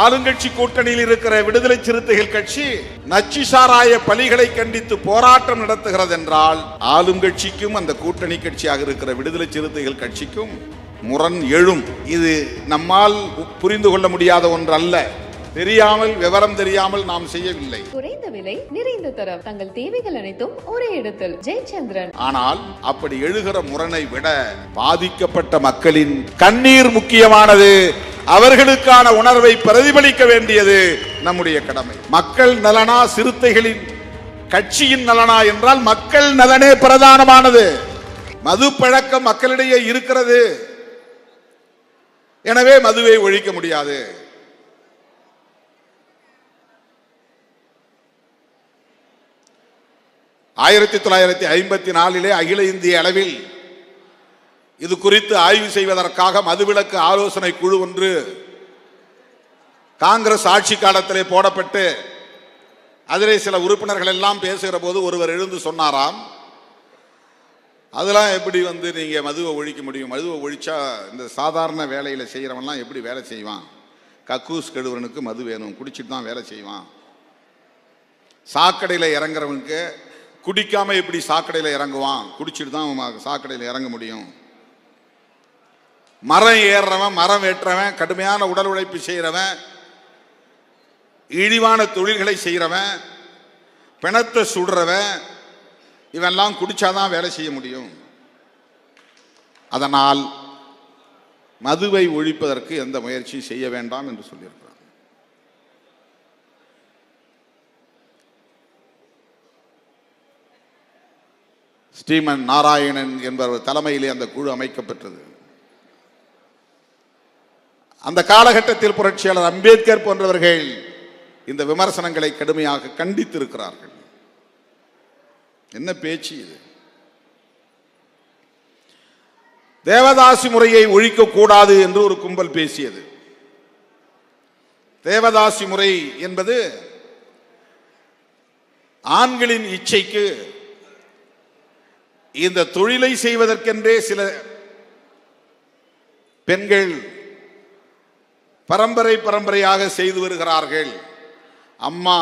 ஆளுங்கட்சி கூட்டணியில் இருக்கிற விடுதலை சிறுத்தைகள் கட்சி நச்சு சாராய பலிகளை கண்டித்து போராட்டம் நடத்துகிறது என்றால் ஆளுங்கட்சிக்கும் அந்த கூட்டணி கட்சியாக இருக்கிற விடுதலை சிறுத்தைகள் கட்சிக்கும் முரண் எழும். இது நம்மால் புரிந்து கொள்ள முடியாத ஒன்று அல்ல தெரியாமல் விவரம் தெரியாமல் நாம் செய்யவில்லை. குறைந்த விலை நிறைந்த தரம். தங்கள் தேவைகள் அனைத்தும் ஒரே இடத்தில். ஜெயச்சந்திரன். ஆனால் அப்படி எழுகிற முரணை விட பாதிக்கப்பட்ட மக்களின் கண்ணீர் முக்கியமானது அவர்களுக்கான உணர்வை பிரதிபலிக்க வேண்டியது நம்முடைய கடமை. மக்கள் நலனா சிறுத்தைகளின் கட்சியின் நலனா என்றால் மக்கள் நலனே பிரதானமானது. மது பழக்கம் மக்களிடையே இருக்கிறது. எனவே மதுவை ஒழிக்க முடியாது. ஆயிரத்தி தொள்ளாயிரத்தி ஐம்பத்தி நாலிலே அகில இந்திய அளவில் இது குறித்து ஆய்வு செய்வதற்காக மதுவிலக்கு ஆலோசனை குழு ஒன்று காங்கிரஸ் ஆட்சி காலத்திலே போடப்பட்டு அதிலே சில உறுப்பினர்கள் எல்லாம் பேசுகிற போது ஒருவர் எழுந்து சொன்னாராம். அதெல்லாம் எப்படி வந்து நீங்க மதுவை ஒழிக்க முடியும்? மதுவை ஒழிச்சா இந்த சாதாரண வேலையில செய்கிறவன்லாம் எப்படி வேலை செய்வான்? கக்கூஸ் கெடுவனுக்கு மது வேணும் குடிச்சிட்டு தான் வேலை செய்வான். சாக்கடையில் இறங்குறவனுக்கு குடிக்காம எப்படி சாக்கடையில் இறங்குவான்? குடிச்சிட்டு தான் சாக்கடையில் இறங்க முடியும். மரம் ஏறுறவன் மரம் வெட்டுறவன் கடுமையான உடல் உழைப்பு செய்கிறவன் இழிவான தொழில்களை செய்கிறவன் பிணத்தை சுடுறவன் இவெல்லாம் குடிச்சாதான் வேலை செய்ய முடியும். அதனால் மதுவை ஒழிப்பதற்கு எந்த முயற்சியும் செய்ய வேண்டாம் என்று சொல்லியிருக்கிறார். ஸ்ரீமன் நாராயணன் என்பவர் தலைமையிலே அந்த குழு அமைக்கப்பட்டது அந்த காலகட்டத்தில் புரட்சியாளர் அம்பேத்கர் போன்றவர்கள் இந்த விமர்சனங்களை கடுமையாக கண்டித்திருக்கிறார்கள். என்ன பேச்சு இது? தேவதாசி முறையை ஒழிக்க கூடாது என்று ஒரு கும்பல் பேசியது. தேவதாசி முறை என்பது ஆண்களின் இச்சைக்கு இந்த தொழிலை செய்வதற்கென்றே சில பெண்கள் பரம்பரை பரம்பரையாக செய்து வருகிறார்கள். அம்மா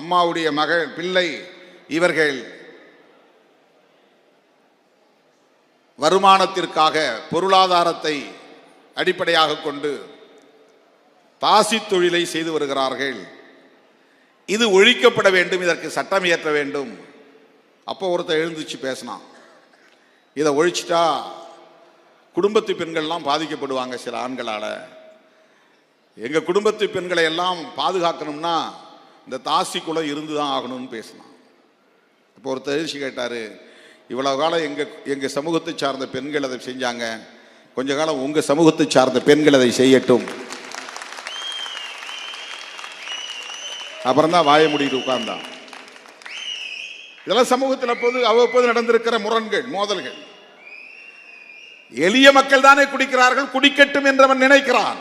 அம்மாவுடைய மகள் பிள்ளை இவர்கள் வருமானத்திற்காக பொருளாதாரத்தை அடிப்படையாக கொண்டு தாசி தொழிலை செய்து வருகிறார்கள். இது ஒழிக்கப்பட வேண்டும் இதற்கு சட்டம் இயற்ற வேண்டும். அப்போ ஒருத்தர் எழுந்துச்சு பேசினான். இதை ஒழிச்சிட்டா குடும்பத்து பெண்கள்லாம் பாதிக்கப்படுவாங்க சில ஆண்களால். எங்கள் குடும்பத்து பெண்களை எல்லாம் பாதுகாக்கணும்னா இந்த தாசி குலம் இருந்து தான் ஆகணும்னு பேசினான் இப்போ ஒருத்தர் எழுச்சி கேட்டார் இவ்வளவு காலம் எங்கள் எங்கள் சமூகத்தை சார்ந்த பெண்கள் அதை செஞ்சாங்க. கொஞ்ச காலம் உங்கள் சமூகத்தை சார்ந்த பெண்கள் அதை செய்யட்டும். அப்புறம் தான் வாய முடிட்டு உட்கார்ந்தான். இதெல்லாம் சமூகத்தில் அப்போது அவ்வப்போது நடந்திருக்கிற முரண்கள் மோதல்கள். எளிய மக்கள் தானே குடிக்கிறார்கள் குடிக்கட்டும் என்றவன் நினைக்கிறான்.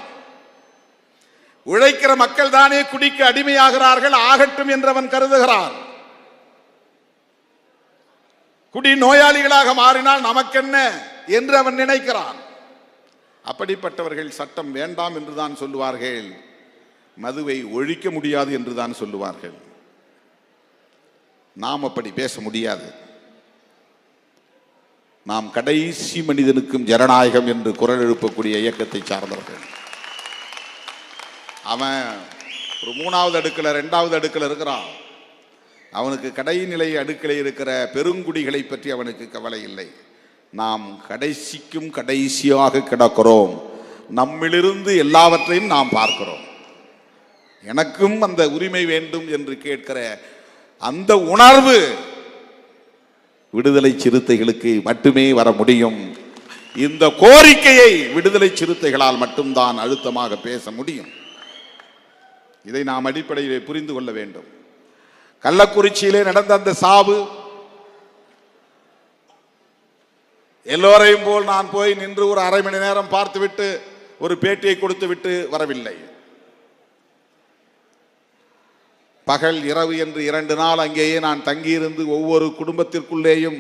உழைக்கிற மக்கள் தானே குடிக்க அடிமையாகிறார்கள் ஆகட்டும் என்றவன் கருதுகிறான். குடி நோயாளிகளாக மாறினால் நமக்கென்ன என்று அவன் நினைக்கிறான். அப்படிப்பட்டவர்கள் சட்டம் வேண்டாம் என்றுதான் சொல்லுவார்கள். மதுவை ஒழிக்க முடியாது என்று தான் சொல்லுவார்கள். நாம் அப்படி பேச முடியாது. நாம் கடைசி மனிதனுக்கும் ஜனநாயகம் என்று குரல் எழுப்பக்கூடிய இயக்கத்தை சார்ந்தவர்கள். அவன் ஒரு மூணாவது அடுக்கில் ரெண்டாவது அடுக்கில் இருக்கிறான். அவனுக்கு கடைநிலை அடுக்கில் இருக்கிற பெருங்குடிகளை பற்றி அவனுக்கு கவலை இல்லை. நாம் கடைசிக்கும் கடைசியாக கிடக்கிறோம். நம்மிலிருந்து எல்லாவற்றையும் நாம் பார்க்கிறோம். எனக்கும் அந்த உரிமை வேண்டும் என்று கேட்கிற அந்த உணர்வு விடுதலை சிறுத்தைகளுக்கு மட்டுமே வர முடியும். இந்த கோரிக்கையை விடுதலை சிறுத்தைகளால் மட்டும்தான் அழுத்தமாக பேச முடியும். இதை நாம் அடிப்படையிலே புரிந்து கொள்ள வேண்டும். கள்ளக்குறிச்சியிலே நடந்த அந்த சாவு எல்லோரையும் போல் நான் போய் நின்று ஒரு அரை மணி நேரம் பார்த்துவிட்டு ஒரு பேட்டியை கொடுத்து விட்டு வரவில்லை. பகல் இரவு என்று இரண்டு நாள் அங்கேயே நான் தங்கியிருந்து ஒவ்வொரு குடும்பத்திற்குள்ளேயும்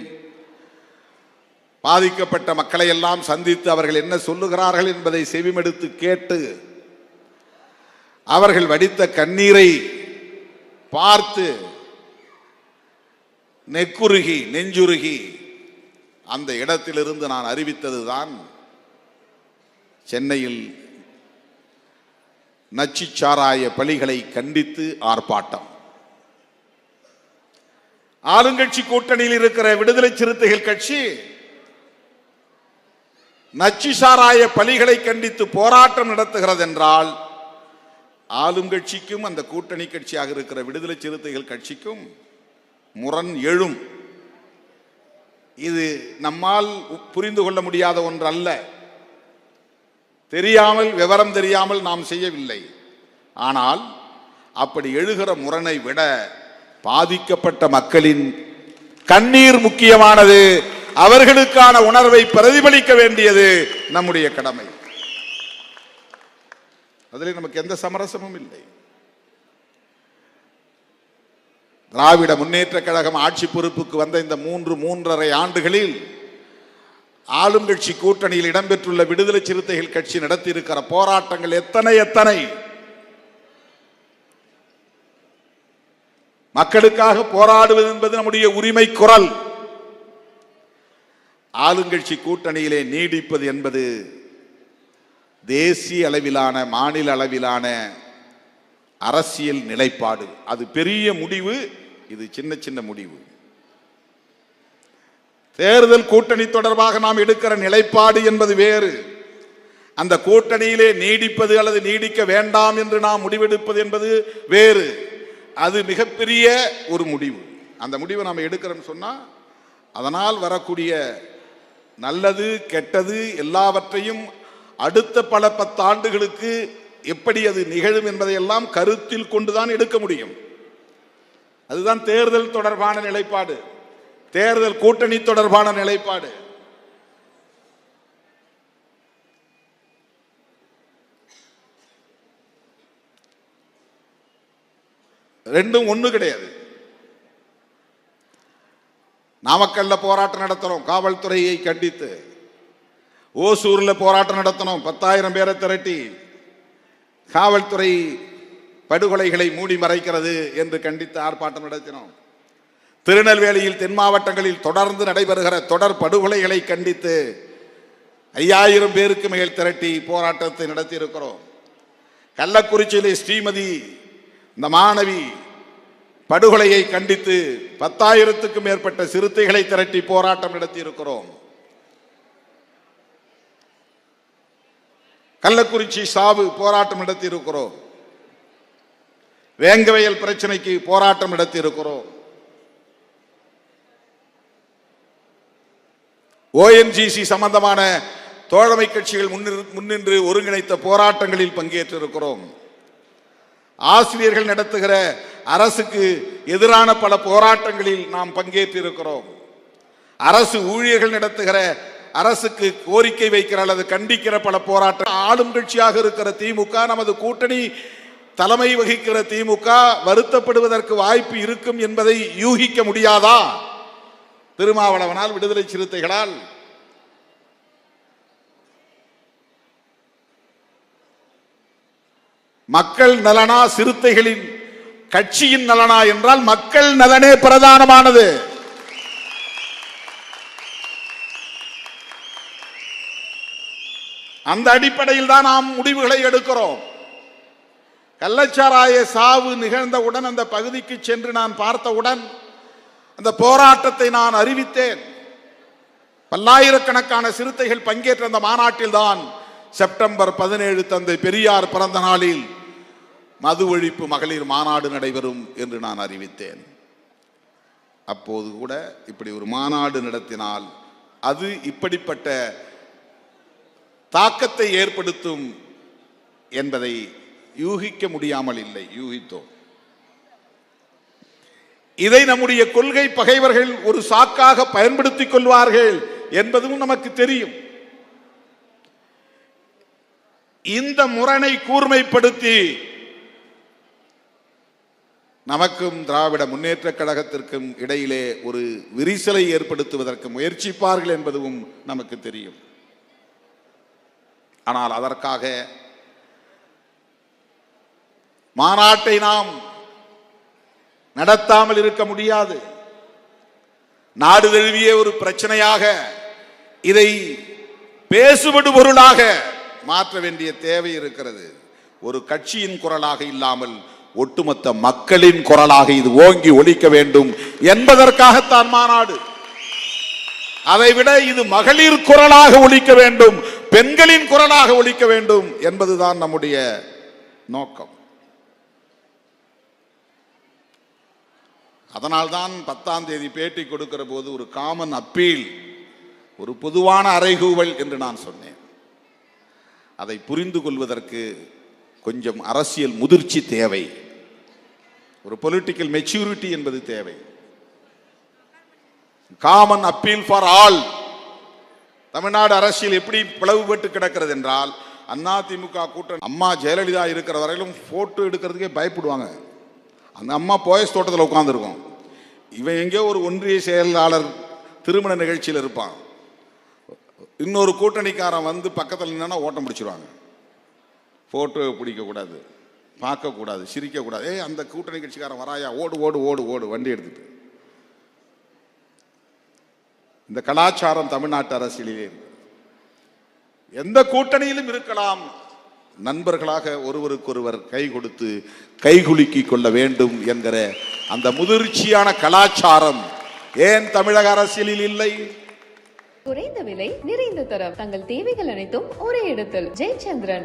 பாதிக்கப்பட்ட மக்களை எல்லாம் சந்தித்து அவர்கள் என்ன சொல்லுகிறார்கள் என்பதை செவிமெடுத்து கேட்டு அவர்கள் வடித்த கண்ணீரை பார்த்து நெக்குருகி நெஞ்சுருகி அந்த இடத்திலிருந்து நான் அறிவித்ததுதான் சென்னையில் நச்சுச்சாராய பலிகளை கண்டித்து ஆர்ப்பாட்டம். ஆளுங்கட்சி கூட்டணியில் இருக்கிற விடுதலை சிறுத்தைகள் கட்சி நச்சு சாராய பலிகளை கண்டித்து போராட்டம் நடத்துகிறது என்றால் ஆளும் கட்சிக்கும் அந்த கூட்டணி கட்சியாக இருக்கிற விடுதலை சிறுத்தைகள் கட்சிக்கும் முரண் எழும். இது நம்மால் புரிந்து கொள்ள முடியாத ஒன்று அல்ல தெரியாமல் விவரம் தெரியாமல் நாம் செய்யவில்லை. ஆனால் அப்படி எழுகிற முரணை விட பாதிக்கப்பட்ட மக்களின் கண்ணீர் முக்கியமானது. அவர்களுக்கான உணர்வை பிரதிபலிக்க வேண்டியது நம்முடைய கடமை. அதில் நமக்கு எந்த சமரசமும் இல்லை. திராவிட முன்னேற்ற கழகம் ஆட்சி பொறுப்புக்கு வந்த இந்த மூன்று மூன்றரை ஆண்டுகளில் ஆளும் கட்சி கூட்டணியில் இடம்பெற்றுள்ள விடுதலை சிறுத்தைகள் கட்சி நடத்தியிருக்கிற போராட்டங்கள் எத்தனை எத்தனை? மக்களுக்காக போராடுவது என்பது நம்முடைய உரிமை குரல். ஆளுங்கட்சி கூட்டணியிலே நீடிப்பது என்பது தேசிய அளவிலான மாநில அளவிலான அரசியல் நிலைப்பாடு. அது பெரிய முடிவு இது சின்ன சின்ன முடிவு. தேர்தல் கூட்டணி தொடர்பாக நாம் எடுக்கிற நிலைப்பாடு என்பது வேறு. அந்த கூட்டணியிலே நீடிப்பது அல்லது நீடிக்க வேண்டாம் என்று நாம் முடிவெடுப்பது என்பது வேறு. அது மிகப்பெரிய ஒரு முடிவு. அந்த முடிவை நாம் எடுக்கிறோம்னு சொன்னால் அதனால் வரக்கூடிய நல்லது கெட்டது எல்லாவற்றையும் அடுத்த பல பத்தாண்டுகளுக்கு எப்படி அது நிகழும் என்பதையெல்லாம் கருத்தில் கொண்டுதான் எடுக்க முடியும். அதுதான் தேர்தல் தொடர்பான நிலைப்பாடு. தேர்தல் கூட்டணி தொடர்பான நிலைப்பாடு. ரெண்டும் ஒண்ணு கிடையாது. நாமக்கல்ல போராட்டம் நடத்துறோம் காவல்துறையை கண்டித்து. ஓசூரில் போராட்டம் நடத்தணும். பத்தாயிரம் பேரை திரட்டி காவல்துறை படுகொலைகளை மூடி மறைக்கிறது என்று கண்டித்து ஆர்ப்பாட்டம் நடத்தினோம். திருநெல்வேலியில் தென் மாவட்டங்களில் தொடர்ந்து நடைபெறுகிற தொடர் படுகொலைகளை கண்டித்து ஐயாயிரம் பேருக்கு மேல் திரட்டி போராட்டத்தை நடத்தியிருக்கிறோம். கள்ளக்குறிச்சியிலே ஸ்ரீமதி இந்த மாணவி படுகொலையை கண்டித்து பத்தாயிரத்துக்கும் மேற்பட்ட சிறுத்தைகளை திரட்டி போராட்டம் நடத்தியிருக்கிறோம். கள்ளக்குறிச்சி சாவு போராட்டம் நடத்தி இருக்கிறோம் வேங்கவயல் பிரச்சனைக்கு போராட்டம் நடத்தி இருக்கிறோம் ஓஎன்ஜிசி சம்பந்தமான தோழமை கட்சிகள் முன்னின்று ஒருங்கிணைத்த போராட்டங்களில் பங்கேற்றிருக்கிறோம். ஆசிரியர்கள் நடத்துகிற அரசுக்கு எதிரான பல போராட்டங்களில் நாம் பங்கேற்றிருக்கிறோம். அரசு ஊழியர்கள் நடத்துகிற அரசுக்கு கோரிக்கை வைக்கிற அல்லது கண்டிக்கிற பல போராட்டம் ஆளும் கட்சியாக இருக்கிற திமுக நமது கூட்டணி தலைமை வகிக்கிற திமுக வருத்தப்படுவதற்கு வாய்ப்பு இருக்கும் என்பதை யூகிக்க முடியாதா? திருமாவளவனால் விடுதலை சிறுத்தைகளால். மக்கள் நலனா சிறுத்தைகளின் கட்சியின் நலனா என்றால் மக்கள் நலனே பிரதானமானது. அந்த அடிப்படையில் தான் நாம் முடிவுகளை எடுக்கிறோம். கள்ளச்சாராய சாவு நிகழ்ந்தவுடன் அந்த பகுதிக்கு சென்று நான் பார்த்தவுடன் அந்த போராட்டத்தை நான் அறிவித்தேன். பல்லாயிரக்கணக்கான சிறுத்தைகள் பங்கேற்ற அந்த மாநாட்டில் தான் செப்டம்பர் பதினேழு தந்தை பெரியார் பிறந்த நாளில் மது ஒழிப்பு மகளிர் மாநாடு நடைபெறும் என்று நான் அறிவித்தேன். அப்போது கூட இப்படி ஒரு மாநாடு நடத்தினால் அது இப்படிப்பட்ட தாக்கத்தை ஏற்படுத்தும் என்பதை யூகிக்க முடியாமல் இல்லை யூகித்தோம் இதை நம்முடைய கொள்கை பகைவர்கள் ஒரு சாக்காக பயன்படுத்திக் கொள்வார்கள் என்பதும் நமக்கு தெரியும். இந்த முரணை கூர்மைப்படுத்தி நமக்கும் திராவிட முன்னேற்ற கழகத்திற்கும் இடையிலே ஒரு விரிசலை ஏற்படுத்துவதற்கு முயற்சிப்பார்கள் என்பதும் நமக்கு தெரியும். ஆனால் அதற்காக மாநாட்டை நாம் நடத்தாமல் இருக்க முடியாது. நாடு தழுவிய ஒரு பிரச்சனையாக இதை பேசுபடு பொருளாக மாற்ற வேண்டிய தேவை இருக்கிறது. ஒரு கட்சியின் குரலாக இல்லாமல் ஒட்டுமொத்த மக்களின் குரலாக இது ஓங்கி ஒழிக்க வேண்டும் என்பதற்காகத்தான் மாநாடு. அதைவிட இது மகளிர் குரலாக ஒழிக்க வேண்டும். பெண்களின் குரலாக ஒழிக்க வேண்டும் என்பதுதான் நம்முடைய நோக்கம். அதனால்தான் பத்தாம் தேதி பேட்டி கொடுக்கிற போது ஒரு காமன் அப்பீல் ஒரு பொதுவான அறைகூவல் என்று நான் சொன்னேன். அதை புரிந்து கொள்வதற்கு கொஞ்சம் அரசியல் முதிர்ச்சி தேவை. ஒரு பொலிட்டிக்கல் மெச்சூரிட்டி என்பது தேவை. Common appeal for all Tamil Nadu அரசியல் எப்படி பிளவுபட்டு கிடக்கிறது என்றால் அண்ணா திமுக கூட்டணி அம்மா ஜெயலலிதா இருக்கிற வரையிலும் ஃபோட்டோ எடுக்கிறதுக்கே பயப்படுவாங்க. அந்த அம்மா போயஸ் தோட்டத்தில் உட்காந்துருக்கும் இவன் எங்கேயோ ஒரு ஒன்றிய செயலாளர் திருமண நிகழ்ச்சியில் இருப்பான். இன்னொரு கூட்டணிக்காரன் வந்து பக்கத்தில் நின்னா ஓட்டம் பிடிச்சிருவாங்க. ஃபோட்டோ பிடிக்கக்கூடாது பார்க்கக்கூடாது சிரிக்கக்கூடாது ஏ அந்த கூட்டணி கட்சிக்காரன் வராயா? ஓடு ஓடு ஓடு ஓடு வண்டி எடுத்துட்டு. இந்த கலாச்சாரம் தமிழ்நாட்டு அரசியலிலே. எந்த கூட்டணியிலும் இருக்கலாம். நண்பர்களாக ஒருவருக்கொருவர் கை கொடுத்து கைகுலுக்கி கொள்ள வேண்டும் என்கிற அந்த முதிர்ச்சியான கலாச்சாரம் ஏன் தமிழக அரசியலில் இல்லை? குறைந்த விலை நிறைந்த தரம். தங்கள் தேவைகள் அனைத்தும் ஒரே இடத்தில். ஜெயச்சந்திரன்.